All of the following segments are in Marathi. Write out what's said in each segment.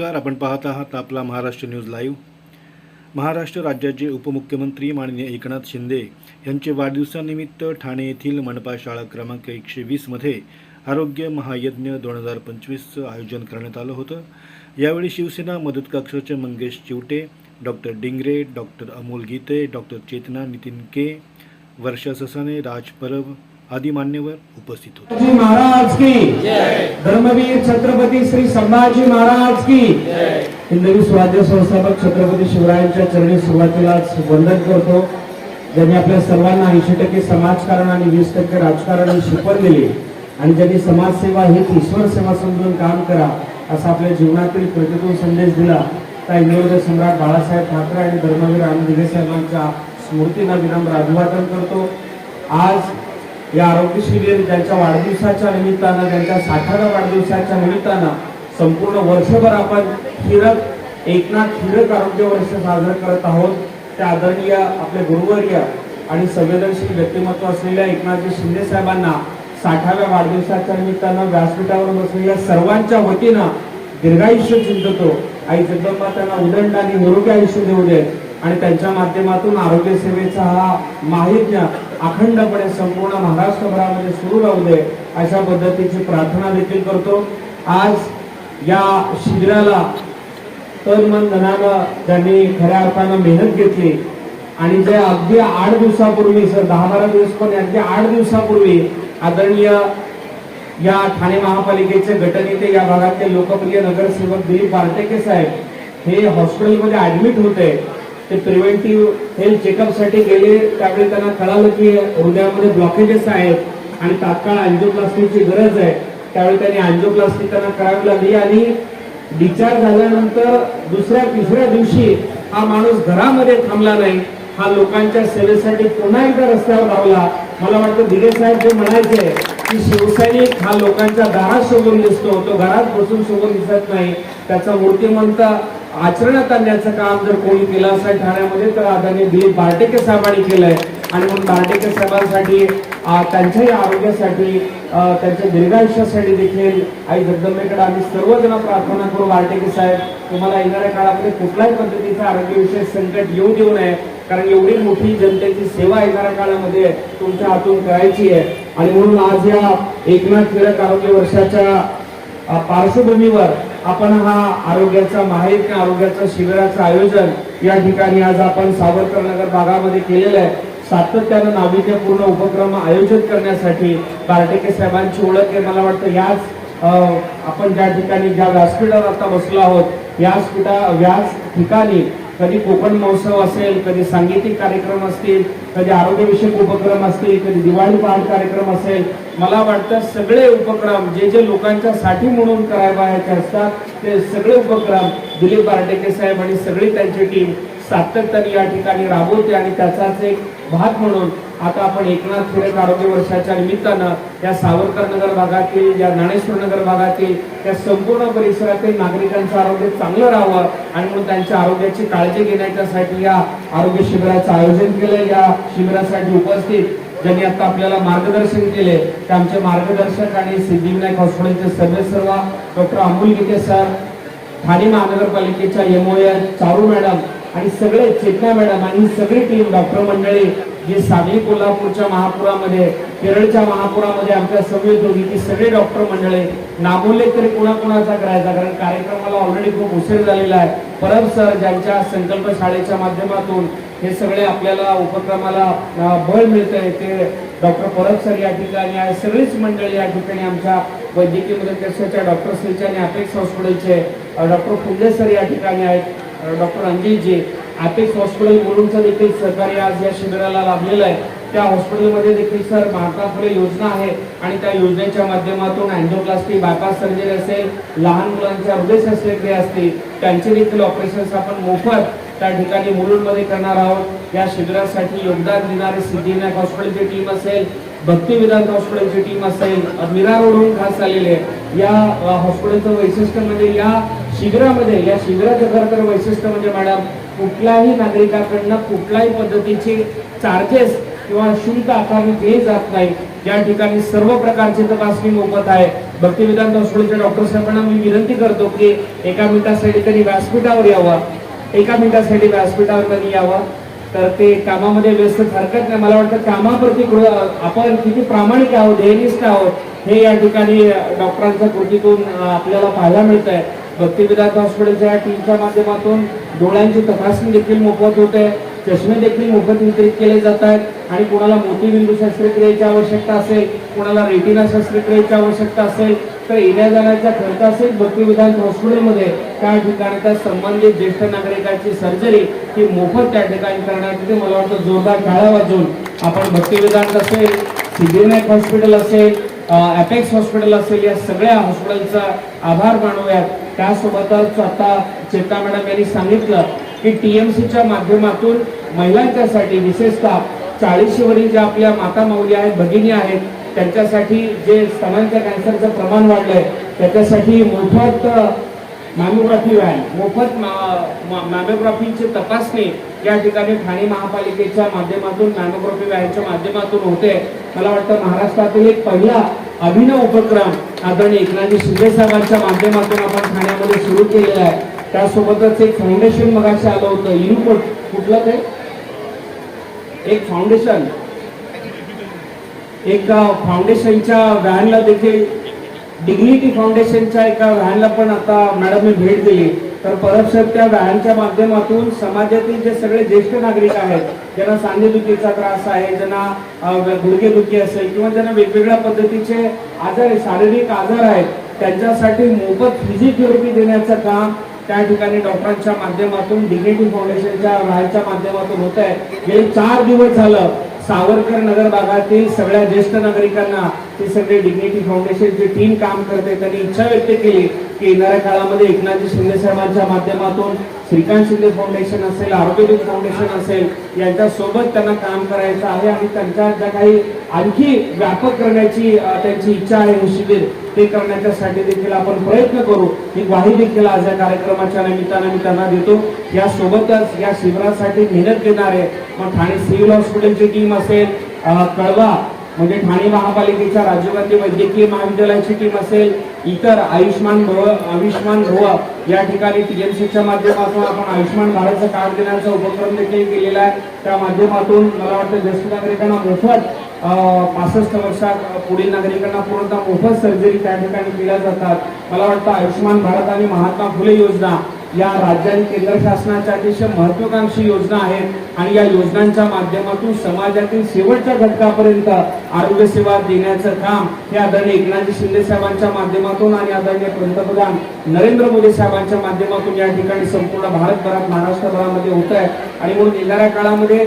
नमस्कार. आपण पाहत आहात आपला महाराष्ट्र न्यूज लाईव्ह. महाराष्ट्र राज्याचे उपमुख्यमंत्री माननीय एकनाथ शिंदे यांचे वाढदिवसानिमित्त ठाणे येथील मनपा शाळा क्रमांक एकशे वीसमध्ये आरोग्य महायज्ञ दोन हजार पंचवीसचं आयोजन करण्यात आलं होतं. यावेळी शिवसेना मदत कक्षाचे Mangesh Chivte doctor Dingre doctor Amol Gite doctor Chetna Nitin K Varsha Sasane Raj Parab आदी मान्यवर उपस्थित होते. जी महाराज की धर्मवीर छत्रपती श्री संभाजी महाराज की हिंदवी स्वराज्य संस्थापक छत्रपती शिवरायांच्या चरणी सुरुवातीलाच वंदन करतो. ज्यांनी आपल्या सर्वांना ऐंशी टक्के समाजकारण आणि वीस टक्के राजकारण ही शिकवण दिली आणि ज्यांनी समाजसेवा हीच ईश्वर सेवा समजून काम करा असा आपल्या जीवनातील प्रतिकूल संदेश दिला त्या इंग्रज सम्राट बाळासाहेब ठाकरे आणि धर्मवीर आनंद दिघे साहेबांच्या स्मृतींना विनम्र अभिवादन करतो. आज या आरोग्य शिबिर ज्यांच्या वाढदिवसाच्या निमित्तानं त्यांच्या साठाव्या वाढदिवसाच्या निमित्तानं संपूर्ण वर्षभर आपण हिरक एकनाथ हिरक आरोग्य वर्ष साजरं करत आहोत. त्या आदरणीय आपले गुरुवर्य आणि संवेदनशील व्यक्तिमत्व असलेल्या एकनाथजी शिंदे साहेबांना साठाव्या वाढदिवसाच्या निमित्तानं व्यासपीठावर बसलेल्या सर्वांच्या वतीनं दीर्घायुष्य चिंततो. आई जगदंबा त्यांना उदंड आणि निरोगी आयुष्य देऊ दे आणि त्यांच्या माध्यमातून आरोग्य सेवेचा हा माहिज्ञ अखंडपणे संपूर्ण महाराष्ट्रभरामध्ये सुरू राहू दे अशा पद्धतीची प्रार्थना देखील करतो. आज या शिबिराला तन मन धनानं त्यांनी खऱ्या अर्थानं मेहनत घेतली आणि जे अगदी आठ दिवसापूर्वी सर दहा बारा दिवस पण अगदी आठ दिवसापूर्वी आदरणीय या ठाणे महापालिकेचे गटनेते या भागातले लोकप्रिय नगरसेवक दिलीप बारटेके साहेब हे हॉस्पिटलमध्ये ऍडमिट होते. ते प्रिव्हेंटिव्ह हेल्थ चेकअपसाठी गेले त्यावेळी त्यांना कळालं की हृदयामध्ये ब्लॉकेजेस आहेत आणि तात्काळ अँजिओप्लास्टीची गरज आहे. त्यावेळी त्यांनी अँजिओप्लास्टी त्यांना करावी लागली आणि डिस्चार्ज झाल्यानंतर दुसऱ्या तिसऱ्या दिवशी हा माणूस घरामध्ये थांबला नाही. हा लोकांच्या सेवेसाठी पुन्हा एकदा रस्त्यावर लावला मला वाटतं दिगे साहेब जे म्हणायचे की शिवसैनिक हा लोकांच्या दारात शोभून दिसतो. तो घरात बसून शोभून दिसत नाही. त्याचा मूर्तिमंत आचरणात आणण्याचं काम जर कोणी केलं असेल ठाण्यामध्ये तर आदरणीय दिलीप बार्टेके साहेबांनी केलंय. आणि म्हणून बार्टेके साहेबांसाठी त्यांच्याही आरोग्यासाठी त्यांच्या दीर्घायुष्यासाठी देखील आई जगदंबेकडे आम्ही सर्वजण प्रार्थना करू. बार्टेके साहेब तुम्हाला येणाऱ्या काळामध्ये कुठल्याही पद्धतीचं आरोग्यविषयक संकट येऊ देऊ नये. कारण एवढी मोठी जनतेची सेवा येणाऱ्या काळामध्ये तुमच्या हातून करायची आहे. आणि म्हणून आज या एकनाथ टिळक आरोग्य वर्षाच्या पार्श्वभूमीवर आपण हा आरोग्याचा माहिती आरोग्याचा शिबिराचं आयोजन या ठिकाणी आज आपण सावरकर नगर भागामध्ये केलेलं आहे. सातत्यानं नाविन्यपूर्ण उपक्रम आयोजित करण्यासाठी बार्टेके साहेबांची ओळख आहे. मला वाटतं याच आपण ज्या ठिकाणी ज्या व्यासपीठावर आता बसलो आहोत व्यासपीठा व्यास ठिकाणी कधी कोकण महोत्सव असेल कधी सांगीतिक कार्यक्रम असतील कधी आरोग्यविषयक उपक्रम असतील कधी दिवाळी पहाट कार्यक्रम असेल मला वाटतं सगळे उपक्रम जे जे लोकांच्या साठी म्हणून करायचे असतात ते सगळे उपक्रम दिलीप बारटेके साहेब आणि सगळी त्यांची टीम सातत्याने या ठिकाणी राबवते आणि त्याचाच एक भाग म्हणून आता आपण एकनाथ टिळक आरोग्य वर्षाच्या निमित्तानं या सावरकर नगर भागातील या ज्ञानेश्वर नगर भागातील या संपूर्ण परिसरातील नागरिकांचं आरोग्य चांगलं राहावं आणि म्हणून त्यांच्या आरोग्याची काळजी घेण्याच्यासाठी या आरोग्य शिबिराचं आयोजन केलं या शिबिरासाठी उपस्थित ज्यांनी आता आपल्याला मार्गदर्शन केले ते आमचे मार्गदर्शक आणि सिद्धिविनायक हॉस्पिटलचे सर्वेसर्वा डॉक्टर अमोल गीते सर ठाणे महानगरपालिकेच्या एमओए चारू मॅडम आणि सगळे चेतना मॅडम आणि सगळी टीम डॉक्टर मंडळी जी सांगली कोल्हापूरच्या महापुरामध्ये केरळच्या महापुरामध्ये आमच्या समेत होती ती सगळे डॉक्टर मंडळी नामोल्लेख तरी कोणाकोणाचा करायचा? कारण कार्यक्रमाला ऑलरेडी खूप उशीर झालेला आहे. परब सर ज्यांच्या संकल्प शाळेच्या माध्यमातून हे सगळे आपल्याला उपक्रमाला बळ मिळतंय ते डॉक्टर परब सर या ठिकाणी आहे. सगळीच मंडळी या ठिकाणी आमच्या वैद्यकीय मदत कक्षाच्या डॉक्टर श्रीच्या आणि अपेक्स हॉस्पिटलचे डॉक्टर फुले सर या ठिकाणी आहेत. डॉक्टर अंजिलजी अपेक्स हॉस्पिटल मुलुंडचं देखील सहकार्य आज या शिबिराला लाभलेलं आहे त्या हॉस्पिटलमध्ये देखील सर महात्मा योजना आहे आणि त्या योजनेच्या माध्यमातून अँजिओप्लास्टी बायपास सर्जरी असेल लहान मुलांच्या हृदय शस्त्रक्रिया असतील त्यांचे देखील ऑपरेशन्स आपण मोफत त्या ठिकाणी मुलुंडमध्ये करणार आहोत या शिबिरासाठी योगदान देणारी सिद्धिविनायक हॉस्पिटलची टीम असेल भक्ती विधान हॉस्पिटलची टीम असेल मीरा रोडहून खास आलेली आहे. या हॉस्पिटलचं वैशिष्ट्य म्हणजे या शिबिरामध्ये या शिबिराचं खरं तर वैशिष्ट्य म्हणजे मॅडम कुठल्याही नागरिकाकडनं कुठल्याही पद्धतीचे चार्जेस किंवा शुल्क आकारणी केली जात नाही. या ठिकाणी सर्व प्रकारची तपासणी मोफत आहे. भक्तिविधान हॉस्पिटलच्या डॉक्टर साहेबांना मी विनंती करतो की एका मिनिटासाठी तरी व्यासपीठावर यावं. एका मिनिटासाठी व्यासपीठावर त्यांनी यावं. तर ते कामामध्ये व्यस्त हरकत नाही. मला वाटतं कामाप्रती आपण किती प्रामाणिक आहोत ध्येयनिष्ठ आहोत हे या ठिकाणी डॉक्टरांच्या कृतीतून आपल्याला पाहायला मिळत आहे भक्तिविदात हॉस्पिटलच्या टीमच्या माध्यमातून डोळ्यांची तपासणी देखील मोफत होते चष्मे देखील मोफत वितरित केले जात आहेत. आणि कोणाला मोतीबिंदू शस्त्रक्रियेची आवश्यकता असेल कोणाला रेटिना शस्त्रक्रियेची आवश्यकता असेल तर येण्या जाण्याचा खर्च असेल भक्तिविधान हॉस्पिटलमध्ये त्या ठिकाणी त्या संबंधित ज्येष्ठ नागरिकांची सर्जरी ही मोफत त्या ठिकाणी करण्यात येते. मला वाटतं जोरदार टाळ्या वाजून आपण भक्तिविधान असेल सिद्धिविनायक हॉस्पिटल असेल अपेक्स हॉस्पिटल असेल या सगळ्या हॉस्पिटलचा आभार मानूयात. त्यासोबतच आता चेता मॅडम यांनी सांगितलं की टीएमसीच्या माध्यमातून महिलांच्यासाठी विशेषतः चाळीशीवरील ज्या आपल्या माता माऊली आहेत भगिनी आहेत त्यांच्यासाठी जे स्तनांच्या कॅन्सरचं प्रमाण वाढलंय त्याच्यासाठी मोफत मॅमोग्राफी व्हॅन. मोफत मॅमोग्राफीची तपासणी या ठिकाणी ठाणे महापालिकेच्या माध्यमातून मॅमोग्राफी व्हॅनच्या माध्यमातून होते. मला वाटतं महाराष्ट्रातील एक पहिला अभिनव उपक्रम आदरणीय एकनाथजी शिंदे साहेबांच्या माध्यमातून आपण ठाण्यामध्ये सुरू केलेला आहे. त्यासोबतच एक फाउंडेशन मगाशी आलं होतं. युनिकोट कुठलं ते? एक फाउंडेशन एक फाउंडेशनच्या व्हॅनला देखील डिग्निटी फाउंडेशनच्या एका व्हॅनला पण आता मॅडमने भेट दिली. तर परब साहेब त्या व्हॅनच्या माध्यमातून समाजातील जे सगळे ज्येष्ठ नागरिक आहेत ज्यांना सांधेदुखीचा त्रास आहे ज्यांना गुडघेदुखी असेल किंवा ज्यांना वेगवेगळ्या पद्धतीचे आजार शारीरिक आजार आहेत त्यांच्यासाठी मोफत फिजिओथेरपी देण्याचं काम त्या ठिकाणी डॉक्टरांच्या माध्यमातून डिग्निटी फाउंडेशनच्या व्हॅनच्या माध्यमातून होत आहे गेले चार दिवस झालं सावरकर नगर भागातील सगळ्या ज्येष्ठ नागरिकांना ते सगळे डिग्निटी फाउंडेशनची टीम काम करते. त्यांनी इच्छा व्यक्त केली की येणाऱ्या काळामध्ये एकनाथजी शिंदे साहेबांच्या माध्यमातून श्रीकांत शिंदे फाउंडेशन असेल आरोग्यदूत फाउंडेशन असेल यांच्यासोबत त्यांना काम करायचं आहे आणि त्यांच्या ज्या काही आणखी व्यापक करण्याची त्यांची इच्छा आहे हे शिबिर ते करण्याच्यासाठी देखील आपण प्रयत्न करू. ही ग्वाही देखील आज या कार्यक्रमाच्या निमित्तानं मी त्यांना देतो. यासोबतच या शिबिरासाठी मेहनत घेणारे मग ठाणे सिव्हिल हॉस्पिटलची टीम असेल कळवा म्हणजे ठाणे महापालिकेच्या राजीव गांधी वैद्यकीय महाविद्यालयाची टीम असेल इतर आयुष्मान भव आयुष्मान भव या ठिकाणी टीएमसीच्या माध्यमातून आपण आयुष्मान भारतचं कार्ड देण्याचा उपक्रम देखील केलेला आहे. त्या माध्यमातून मला वाटतं ज्येष्ठ नागरिकांना मोफत पासष्ट वर्षात पुढील नागरिकांना पूर्णतः मोफत सर्जरी त्या ठिकाणी केल्या जातात. मला वाटतं आयुष्मान भारत आणि महात्मा फुले योजना या राज्य आणि केंद्र शासनाच्या अतिशय महत्वाकांक्षी योजना आहेत आणि या योजनांच्या माध्यमातून समाजातील शेवटच्या घटकापर्यंत आरोग्य सेवा देण्याचं काम हे आदरणीय एकनाथजी शिंदे साहेबांच्या माध्यमातून आणि आदरणीय पंतप्रधान नरेंद्र मोदी साहेबांच्या माध्यमातून या ठिकाणी संपूर्ण भारतभरात महाराष्ट्रभरामध्ये होत आहे. आणि म्हणून येणाऱ्या काळामध्ये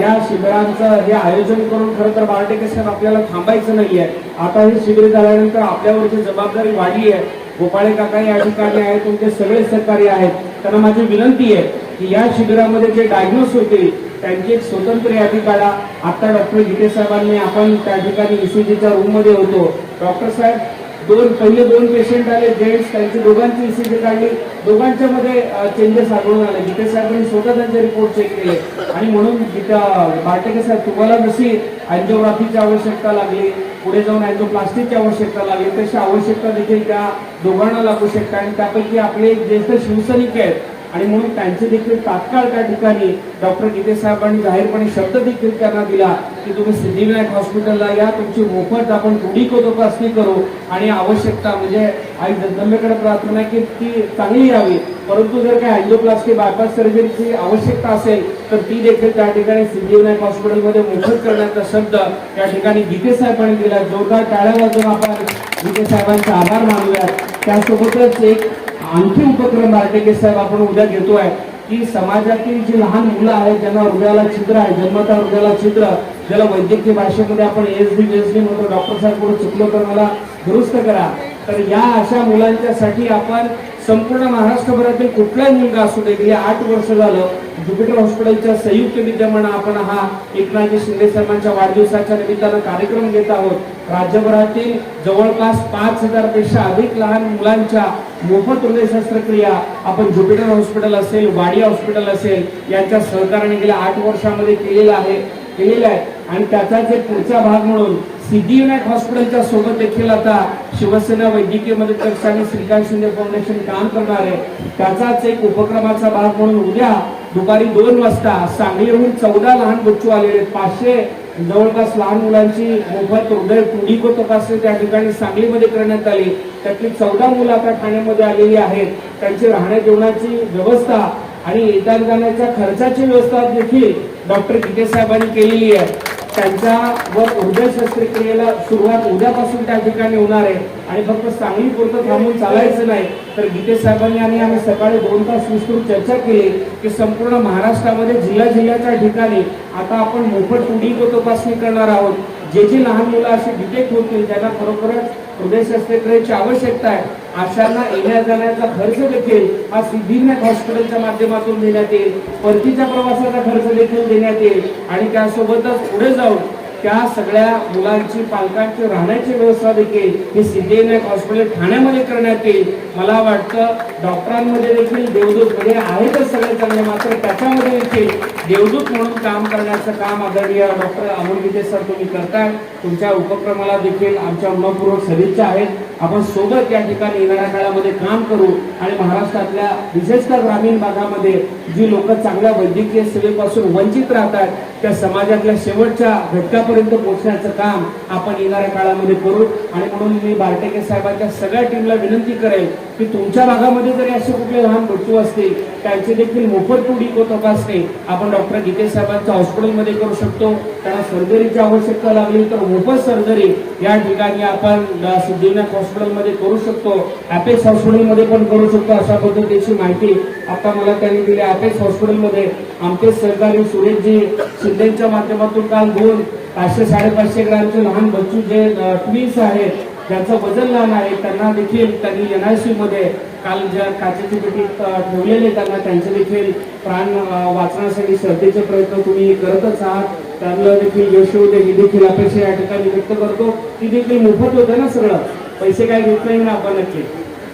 या शिबिरांचं हे आयोजन करून खरं तर बाळटेके साहेब आपल्याला थांबायचं नाहीये. आता हे शिबिर झाल्यानंतर आपल्यावरची जबाबदारी वाढली आहे. गोपाळे काका या ठिकाणी आहेत तुमचे सगळे सहकारी आहेत. त्यांना माझी विनंती आहे की या शिबिरामध्ये जे डायग्नोस होते त्यांची एक स्वतंत्र यादी काढा. आता डॉक्टर गीते साहेबांनी आपण त्या ठिकाणी इसीजीच्या रूममध्ये होतो. डॉक्टर साहेब दोन पहिले दोन पेशंट आले जेंट्स त्यांची दोघांची इसीजी काढली. दोघांच्या मध्ये चेंजेस आढळून आले. गीते साहेबांनी स्वतः त्यांचे रिपोर्ट चेक केले. आणि म्हणून गीता बाटेके साहेब तुम्हाला जशी अँजिओग्राफीची आवश्यकता लागली पुढे जाऊन अँजिओप्लास्टिकची आवश्यकता लागली. तशी आवश्यकता देखील त्या दोघांना लागू शकते. आणि त्यापैकी आपले ज्येष्ठ शिवसैनिक आहेत आणि म्हणून त्यांचे देखील तात्काळ त्या ठिकाणी डॉक्टर गीते साहेबांनी जाहीरपणे शब्द देखील त्यांना दिला की तुम्ही सिद्धिविनायक हॉस्पिटलला या तुमची मोफत आपण रुढीको तपासणी करू आणि आवश्यकता म्हणजे आई जगदंबेकडे प्रार्थना आहे की ती चांगली यावी. परंतु जर काही अँजिओप्लास्टी बायपास सर्जरीची आवश्यकता असेल तर ती देखील त्या ठिकाणी सिद्धिविनायक हॉस्पिटलमध्ये मोफत करण्याचा शब्द त्या ठिकाणी गीते साहेबांनी दिला. जोरदार टाळ्या वाजून आपण गीते साहेबांचा आभार मानूयात. त्यासोबतच एक आणखी उपक्रम बार्टेके साहेब आपण उद्या घेतोय. की समाजातील जी लहान मुलं आहेत ज्यांना हृदयाला छिद्र आहे जन्मता हृदयाला छिद्र ज्याला वैद्यकीय भाषेमध्ये आपण एस डी एस डी म्हणतो डॉक्टर साहेब पुढे चुकलो तर मला दुरुस्त करा. तर या अशा मुलांच्यासाठी आपण संपूर्ण महाराष्ट्रभरातील कुठलाही मुलगा असू दे गेली आठ वर्ष झालं ज्युपिटर हॉस्पिटलच्या संयुक्त विद्यमान आपण हा एकनाथजी शिंदे साहेबांच्या वाढदिवसाच्या निमित्तानं कार्यक्रम घेत आहोत. राज्यभरातील जवळपास पाच हजारपेक्षा अधिक लहान मुलांच्या मोफत हृदय शस्त्रक्रिया आपण ज्युपिटर हॉस्पिटल असेल वाडी हॉस्पिटल असेल यांच्या सहकार्याने गेल्या आठ वर्षामध्ये केलेलं आहे केलेलं आहे. आणि त्याचा जे पुढचा भाग म्हणून सिद्धिविनायक हॉस्पिटलच्या सोबत देखील आता शिवसेना वैद्यकीय मदत कक्ष आणि श्रीकांत शिंदे फाउंडेशन काम करणार आहे. त्याचाच एक उपक्रमाचा भाग म्हणून उद्या दुपारी दोन वाजता सांगलीहून चौदा लहान बच्चू आलेले आहेत. पाचशे जवळपास लहान मुलांची मोफत हृदय पुंडिको तपासणी त्या ठिकाणी सांगलीमध्ये करण्यात आली. त्यातली चौदा मुलं आता ठाण्यामध्ये आलेली आहेत. त्यांची राहण्या जेवणाची व्यवस्था आणि येत्या जाण्याच्या खर्चाची व्यवस्था देखील डॉक्टर गिते साहेबांनी केलेली आहे. त्यांच्या व हृदय शस्त्रक्रियेला सुरुवात उद्यापासून त्या ठिकाणी होणार आहे. आणि फक्त सांगली पुरतं थांबून चालायचं नाही. तर गीते साहेबांनी आणि आम्ही सकाळी दोन तास विस्तृत चर्चा केली की संपूर्ण महाराष्ट्रामध्ये जिल्हा जिल्ह्याच्या ठिकाणी आता आपण मोफत पुढील तपासणी करणार आहोत. जे जे लहान मुलं असे डिटेक्ट होतील त्यांना खरोखरच हृदय शस्त्रक्रियेची आवश्यकता आहे. आशांना येण्या जाण्याचा खर्च देखील हा सिद्धिविनायक हॉस्पिटलच्या माध्यमातून देण्यात येईल. परतीच्या प्रवासाचा खर्च देखील देण्यात येईल. आणि त्यासोबतच पुढे जाऊन त्या सगळ्या मुलांची पालकांची राहण्याची व्यवस्था देखील ही सिद्धिविनायक हॉस्पिटल ठाण्यामध्ये करण्यात येईल. मला वाटतं डॉक्टरांमध्ये देखील देवदूत म्हणजे आहेतच सगळे चांगले मात्र त्याच्यामध्ये देखील देवदूत म्हणून काम करण्याचं काम आदरणीय डॉक्टर अमोल गीते सर तुम्ही करताय. तुमच्या उपक्रमाला देखील आमच्या मनपूर्वक सदिच्छा आहेत. आपण सोबत या ठिकाणी येणाऱ्या काळामध्ये काम करू आणि महाराष्ट्रातल्या विशेषतः ग्रामीण भागामध्ये जी लोक चांगल्या वैद्यकीय सेवेपासून वंचित राहतात त्या समाजातल्या शेवटच्या घटकापर्यंत पोहोचण्याचं काम आपण येणाऱ्या काळामध्ये करू. आणि म्हणून मी बारटेके साहेबांच्या सगळ्या टीमला विनंती करेल की तुमच्या भागामध्ये जरी असे कुठले लहान मृत्यू असतील त्यांचे देखील मोफत पुढी तपासणी आपण डॉक्टर गीतेश साहेबांच्या हॉस्पिटलमध्ये करू शकतो. त्यांना सर्जरीची आवश्यकता लागली तर मोफत सर्जरी या ठिकाणी आपण अ, सिद्धिविनायक हॉस्पिटलमध्ये करू शकतो. अपेक्स हॉस्पिटलमध्ये पण करू शकतो अशा पद्धतीची माहिती आता मला त्यांनी दिली. अपेक्स हॉस्पिटलमध्ये आमचे सहकारी सुरेशजी शिंदेच्या माध्यमातून काल दोन पाचशे साडेपाचशे ग्रामचे लहान बच्चू जे ट्विन्स आहेत ज्यांचं वजन लहान आहे त्यांना देखील त्यांनी एनआयसी मध्ये काल ज्या काचेची पेटी ठेवलेले त्यांना त्यांचे देखील प्राण वाचण्यासाठी श्रद्धेचे प्रयत्न तुम्ही करतच आहात. त्यांना देखील यश येऊ दे ही देखील अपेक्षा या ठिकाणी व्यक्त करतो. ती देखील मोफत होतं ना सगळं? पैसे काय घेत नाही ना आपण नक्की.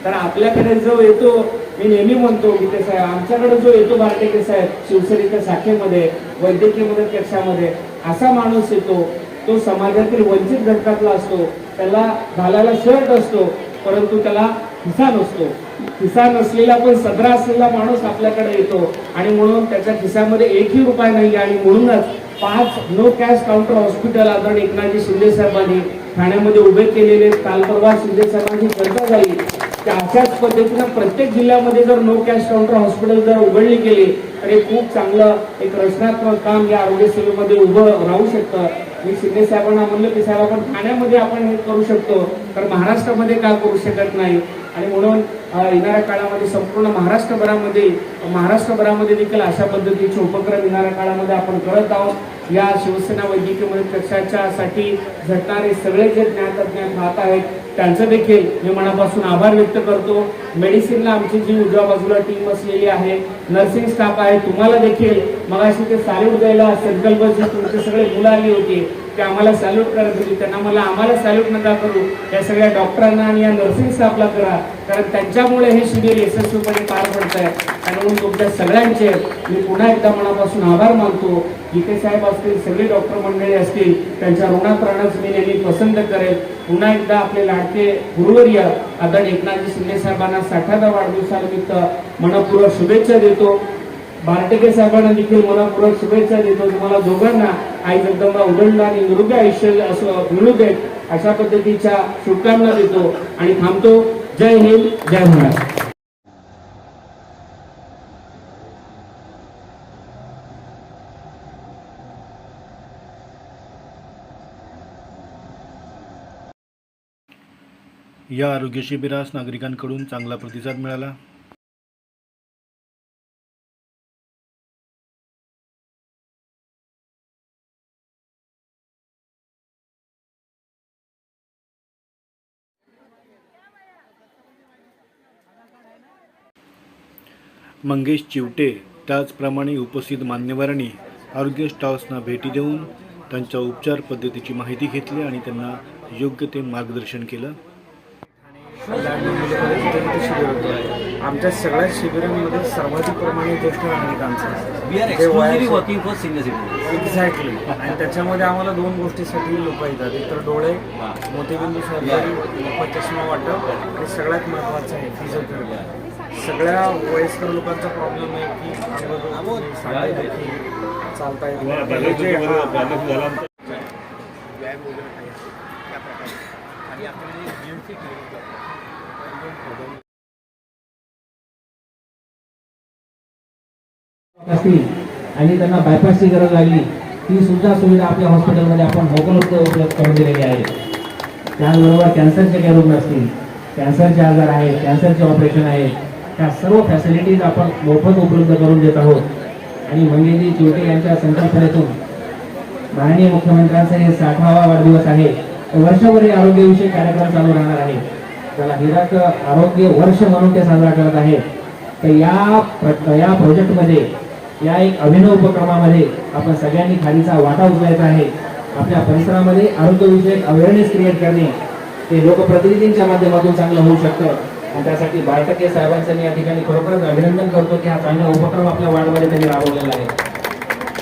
तर आपल्याकडे जो येतो मी नेहमी म्हणतो गीते साहेब आमच्याकडे जो येतो बारटेके साहेब शिवसेनेच्या शाखेमध्ये वैद्यकीय मदत कक्षामध्ये असा माणूस येतो तो समाजातील वंचित घटकातला असतो त्याला घालायला शर्ट असतो परंतु त्याला खिसा नसतो खिसा नसलेला पण सदरा असलेला माणूस आपल्याकडे येतो आणि म्हणून त्याच्या खिशामध्ये एकही रुपये नाही आणि म्हणूनच पाच नो कॅश काउंटर हॉस्पिटल आदरण एकनाथजी शिंदे साहेबांनी ठाण्यामध्ये उभे केलेले काल परवा शिंदे साहेबांची चर्चा झाली. त्या अशाच पद्धतीनं प्रत्येक जिल्ह्यामध्ये जर नो कॅश काउंटर हॉस्पिटल जर उघडली गेली तर हे खूप चांगलं एक रचनात्मक काम या आरोग्य सेवेमध्ये उभं राहू शकतं. मी शिंदे साहेबांना म्हणलं की साहेब आपण ठाण्यामध्ये आपण हे करू शकतो तर महाराष्ट्रामध्ये का करू शकत नाही? आणि म्हणून येणाऱ्या काळामध्ये संपूर्ण महाराष्ट्रभरामध्ये महाराष्ट्रभरामध्ये देखील अशा पद्धतीचे उपक्रम येणाऱ्या काळामध्ये आपण करत आहोत. या शिवसेना वैद्यकीय मदत कक्षाच्या साठी झटणारे सगळे जे ज्ञातज्ञ पाहत आहेत त्यांचं देखील मी मनापासून आभार व्यक्त करतो. मेडिसिनला आमची जी उजव्या बाजूला टीम असलेली आहे नर्सिंग स्टाफ आहे तुम्हाला देखील मगाशी ते सॅल्यूट द्यायला बस तुमचे सगळे मुलं आली होती ते आम्हाला सॅल्यूट करत होती त्यांना मला आम्हाला सॅल्यूट नका करू. या सगळ्या डॉक्टरांना आणि या नर्सिंग स्टाफला करा. कारण त्यांच्यामुळे हे शिबिर यशस्वीपणे पार पडत आहे आणि म्हणून तुमच्या सगळ्यांचे मी पुन्हा एकदा मनापासून आभार मानतो. गीते साहेब असतील सगळे डॉक्टर मंडळी असतील त्यांच्या ऋणात राहणंच मी नेहमी पसंत करेल. पुन्हा एकदा आपले लाडके गुरुवर्य आदरणीय एकनाथजी शिंदे साहेबांना साठाव्या वाढदिवसानिमित्त मनपूर्वक शुभेच्छा देतो. बारटेके साहेबांना देखील मनापूर्वक शुभेच्छा देतो. तुम्हाला दोघांना आई जगदंबा उदंड आणि निरोगी आयुष्य असं मिळू देत अशा पद्धतीच्या शुभकामना देतो आणि थांबतो. जय हिंद जय महाराष्ट्र. या आरोग्य शिबिरास नागरिकांकडून चांगला प्रतिसाद मिळाला. मंगेश चिवटे त्याचप्रमाणे उपस्थित मान्यवरांनी आरोग्य स्टाफ्सना भेटी देऊन त्यांच्या उपचार पद्धतीची माहिती घेतली आणि त्यांना योग्य ते मार्गदर्शन केलं. आमच्या सगळ्या शिबिरांमध्ये सर्वाधिक प्रमाणे ज्येष्ठ नागरिकांचं एक्झॅक्टली आणि त्याच्यामध्ये आम्हाला दोन गोष्टीसाठी लोक येतात. एक तर डोळे मोतीबिंदू सर्जरी चष्मा वाटप आणि सगळ्यात महत्त्वाचं आहे फिजिओथेरपी सगळ्या वयस्कर लोकांचा प्रॉब्लेम आहे की अंगदुखी सांधेदुखी चालता येत नाही. जे-. असतील आणि त्यांना बायपासची गरज लागली ती सुद्धा सुविधा आपल्या हॉस्पिटलमध्ये आपण उपलब्ध उपलब्ध करून दिलेली आहे त्याचबरोबर कॅन्सरचे काही रुग्ण असतील कॅन्सरचे आजार आहेत कॅन्सरचे ऑपरेशन आहेत त्या सर्व फॅसिलिटीज आपण मोफत उपलब्ध करून देत आहोत. आणि मंगेजी चिवटे यांच्या संकल्पनेतून माननीय मुख्यमंत्र्यांचा हे साठावा वाढदिवस आहे. तर वर्षभर हे आरोग्यविषयक कार्यक्रम चालू राहणार आहे. त्याला हिराक आरोग्य वर्ष म्हणून ते साजरा करत आहे. तर या या प्रोजेक्टमध्ये या एक अभिनव उपक्रमामध्ये आपण सगळ्यांनी खालीचा वाटा उचलायचा आहे. आपल्या परिसरामध्ये आरोग्यविषयक अवेअरनेस क्रिएट करणे ते लोकप्रतिनिधींच्या माध्यमातून चांगलं होऊ शकतं. आणि त्यासाठी बाळटके साहेबांचं मी या ठिकाणी खरोखरच अभिनंदन करतो की हा चांगला उपक्रम आपल्या वार्डमध्ये त्यांनी राबवलेला आहे.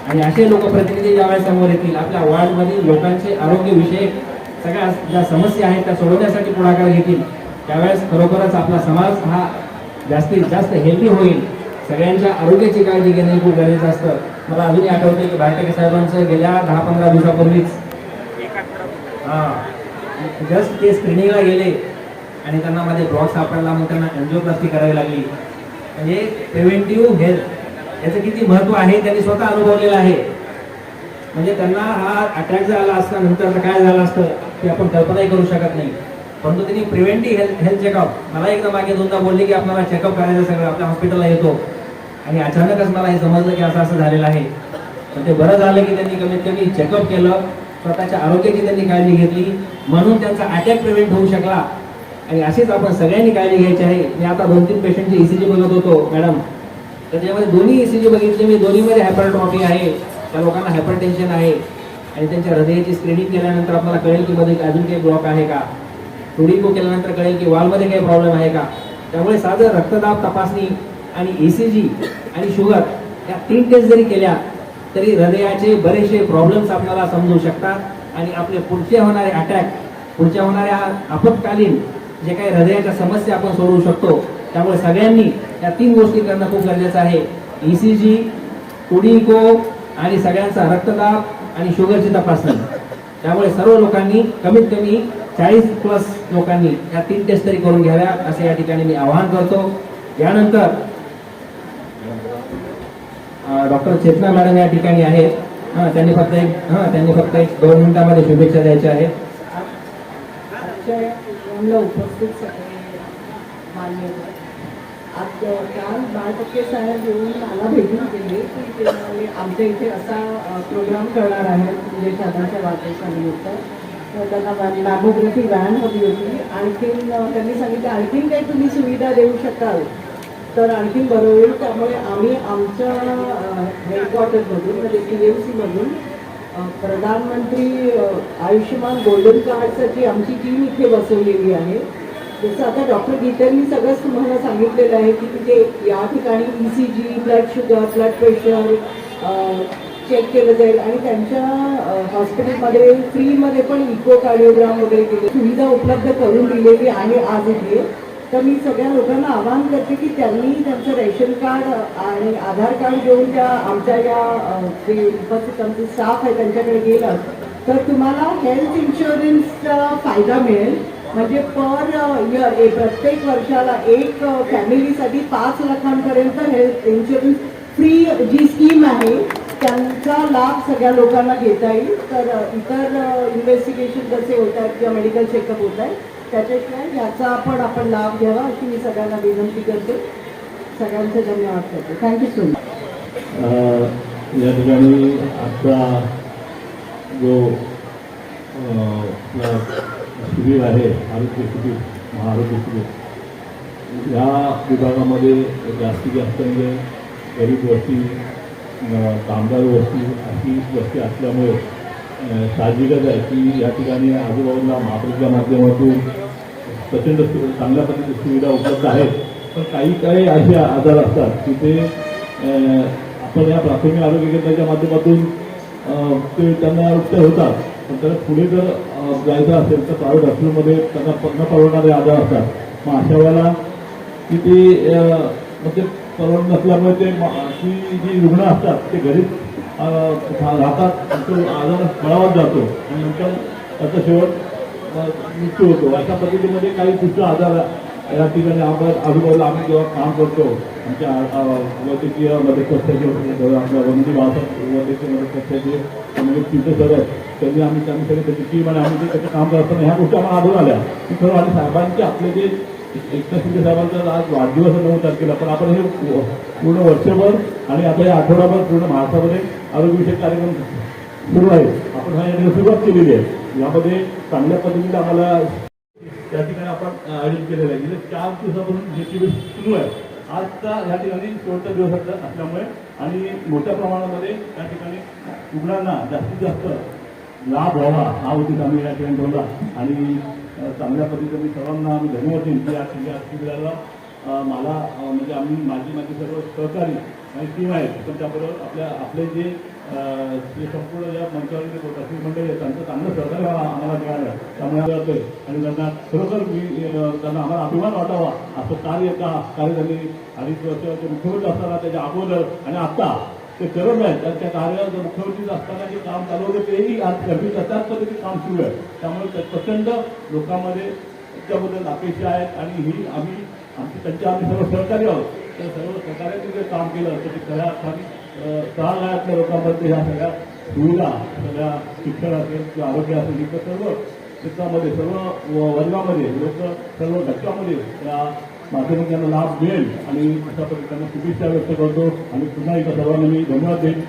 आणि असे लोकप्रतिनिधी ज्यावेळेस समोर येतील आपल्या वार्डमधील लोकांचे आरोग्यविषयक सगळ्या ज्या समस्या आहेत त्या सोडवण्यासाठी पुढाकार घेतील त्यावेळेस खरोखरच आपला समाज हा जास्तीत जास्त हेल्दी होईल. सगळ्यांच्या आरोग्याची काळजी घेणे खूप गरजेचं असतं. मला अजूनही आठवते की भारतीय साहेबांचं गेल्या दहा पंधरा दिवसापूर्वीच हां जस्ट ते स्क्रीनिंगला गेले. आणि त्यांना मध्ये ब्रॉड सापडला मग त्यांना एन्जिओप्लास्टी करावी लागली. म्हणजे प्रिव्हेंटिव्ह हेल्थ याचं किती महत्त्व आहे त्यांनी स्वतः अनुभवलेलं आहे. म्हणजे त्यांना हा अटॅक झाला असता नंतर काय झालं असतं ते आपण कल्पनाही करू शकत नाही. परंतु त्यांनी प्रिव्हेंटिव्ह हेल्थ हेल्थ चेकअप मला एकदा मागे दोनदा बोलले की आपल्याला चेकअप करायचं सगळं आपल्या हॉस्पिटलला येतो. आणि अचानकच मला हे समजलं की असं असं झालेलं आहे. पण ते बरं झालं की त्यांनी कमीत कमी चेकअप केलं स्वतःच्या आरोग्याची त्यांनी काळजी घेतली. म्हणून त्यांचा अटॅक प्रिव्हेंट होऊ शकला. आणि अशीच आपण सगळ्यांनी काळजी घ्यायची आहे. मी आता दोन तीन पेशंटची ईसीजी बघत होतो मॅडम त्याच्यामध्ये दोन्ही ईसीजी बघितली मी. दोन्हीमध्ये हायपरट्रॉफी आहे. त्या लोकांना हायपर टेन्शन आहे. आणि त्यांच्या हृदयाची स्क्रीनिंग केल्यानंतर आपल्याला कळेल की मध्ये अजून काही ब्लॉक आहे का? टुडिको केल्यानंतर कळेल की वालमध्ये काही प्रॉब्लेम आहे का? त्यामुळे साधं रक्तदाब तपासणी आणि ईसीजी आणि शुगर या तीन टेस्ट जरी केल्या तरी हृदयाचे बरेचसे प्रॉब्लेम्स आपल्याला समजू शकतात. आणि आपले पुढचे होणारे अटॅक पुढच्या होणाऱ्या आपत्कालीन जे काही हृदयाच्या समस्या आपण सोडवू शकतो त्यामुळे सगळ्यांनी या तीन गोष्टी करणं खूप गरजेचं आहे. E ईसीजी टुडिको आणि सगळ्यांचा रक्तदाब आणि शुगरची तपासणी. त्यामुळे सर्व लोकांनी कमीत कमी चाळीस प्लस लोकांनी या तीन टेस्ट तरी करून घ्याव्या असे या ठिकाणी मी आवाहन करतो. यानंतर डॉक्टर चेतना मॅडम या ठिकाणी आहेत. हां त्यांनी फक्त एक हां त्यांनी फक्त एक दोन मिनिटामध्ये शुभेच्छा द्यायच्या आहेत. आजच्या उपस्थित सगळे मान्यवर. आज काल बाळ टक्के साहेब येऊन मला भेटून गेले की ते आमच्या इथे असा प्रोग्राम करणार आहे म्हणजे दादाच्या वाढदिवसानिमित्त तर त्यांना मॅमोग्राफी व्हॅन हवी होती. आणखीन त्यांनी सांगितलं आणखीन काही तुम्ही सुविधा देऊ शकाल. तर आणखीन बरं होईल त्यामुळे आम्ही आमच्या हेडक्वार्टरमधून म्हणजे टी एम सीमधून प्रधानमंत्री आयुष्यमान गोल्डन कार्डसाठी आमची टीम इथे बसवलेली आहे. जसं आता डॉक्टर गीतांनी सगळंच तुम्हाला सांगितलेलं आहे की तिथे या ठिकाणी E C G blood sugar blood pressure check केलं जाईल आणि त्यांच्या हॉस्पिटलमध्ये फ्रीमध्ये पण इको कार्डिओग्राम वगैरे केले. सुविधा उपलब्ध करून दिलेली आहे आज इथे. तर मी सगळ्या लोकांना आवाहन करते की त्यांनी त्यांचं रेशन कार्ड आणि आधार कार्ड घेऊन त्या आमच्या या जे उपस्थित आमचे स्टाफ आहे त्यांच्याकडे गेलं तर तुम्हाला हेल्थ इन्शुरन्सचा फायदा मिळेल. म्हणजे पर इयर प्रत्येक वर्षाला एक फॅमिलीसाठी पाच लाखांपर्यंत हेल्थ इन्शुरन्स फ्री जी स्कीम आहे त्यांचा लाभ सगळ्या लोकांना घेता येईल. तर इतर इन्व्हेस्टिगेशन कसे होत आहेत किंवा मेडिकल चेकअप होत आहे त्याच्याशिवाय याचा पण आपण लाभ घ्यावा अशी मी सगळ्यांना विनंती करते. सगळ्यांचे धन्यवाद करते. थँक्यू सो मच या ठिकाणी आजचा जो शिबिर आहे आरोग्य शिबिर महाआरोग्य शिबिर या विभागामध्ये जास्तीत जास्त म्हणजे गरीब वस्ती कामगार वस्ती अशी वस्ती असल्यामुळे साहजिकच आहे की या ठिकाणी आजूबाजूला महापालिकेच्या माध्यमातून प्रचंड चांगल्या पद्धतीची सुविधा उपलब्ध आहेत. पण काही काही असे आजार असतात की ते आपण या प्राथमिक आरोग्य केंद्राच्या माध्यमातून ते त्यांना उपचार होतात. पण त्याला पुढे जर जायचं असेल तर प्रायव्हेट हॉस्पिटलमध्ये त्यांना न परवडणारे आजार असतात. मग अशा वेळेला की ते म्हणजे परवड नसल्यामुळे ते अशी जी रुग्ण असतात ते घरीच राहतात तो आजार बळावत जातो. आणि नंतर त्याचा शेवट मृत्यू होतो. अशा पद्धतीमध्ये काही दुसरे आजार या ठिकाणी आपण आजूबाजूला आम्ही जेव्हा काम करतो आमच्या वैद्यकीय मदत कक्षाचे आपल्या वंदी भाषा वैद्यकीय मदत कक्षाचे म्हणजे तिथे सर त्यांनी आम्ही त्यांनी सगळे त्याची टीम आणि आम्ही ते त्याचं काम करत असताना ह्या गोष्टी आम्हाला आढळून आल्या. की खरं आणि साहेबांचे आपले जे एकनाथ शिंदे साहेबांचा आज वाढदिवस नऊ तारखेला पण आपण हे पूर्ण वर्षभर आणि आता या आठवडाभर पूर्ण महाराष्ट्रामध्ये आरोग्यविषयक कार्यक्रम सुरू आहे आपण हा याने सुरुवात केलेली आहे. यामध्ये चांगल्या पद्धतीने आम्हाला त्या ठिकाणी आपण आयोजन केलेलं आहे. गेले चार दिवसापासून जे शिबिर सुरू आहे आजचा या ठिकाणी शेवटचा दिवस असल्यामुळे आणि मोठ्या प्रमाणामध्ये त्या ठिकाणी रुग्णांना जास्तीत जास्त लाभ व्हावा हा उद्देश आम्ही या ठिकाणी ठेवला आणि चांगल्या पद्धतीने सर्वांना आम्ही धन्यवाद देईन की या या शिबिराला मला म्हणजे आम्ही माझी माझी सर्व सहकारी आणि टीम आहेत पण त्याबरोबर आपल्या आपले जे जे संपूर्ण या मंचावरील जे ट्रस्टी मंडळी आहेत त्यांचं चांगलं सहकार्य आम्हाला मिळालं. त्यामुळे आम्ही आणि त्यांना खरोखर मी त्यांना आम्हाला अभिमान वाटावा असं कार्य का कार्य त्यांनी अडीच वर्षाचे मुख्यमंत्री असताना त्याच्या अगोदर आणि आत्ता ते करत आहेत तर त्या मुख्यमंत्री असताना जे काम चालू होतं तेही आज कमी त्याच पद्धतीने काम सुरू आहे. त्यामुळे त्या प्रचंड लोकांमध्ये त्यांच्याबद्दल अपेक्षा आहेत आणि ही आम्ही आमची त्यांच्या आम्ही सर्व सहकारी आहोत. त्या सर्व सहकार्याने जे काम केलं तर ते खऱ्या अर्थाने अं, लोकांमध्ये ह्या सगळ्या सुविधा सगळ्या शिक्षण असेल किंवा आरोग्य असेल इतर सर्व क्षेत्रामध्ये सर्व वर्गामध्ये लोक सर्व घटकामध्ये त्या माध्यमातून त्यांना लाभ मिळेल आणि अशा पद्धतीने त्यांना शुभेच्छा व्यक्त करतो. आणि पुन्हा एकदा सर्वांना मी धन्यवाद देईन.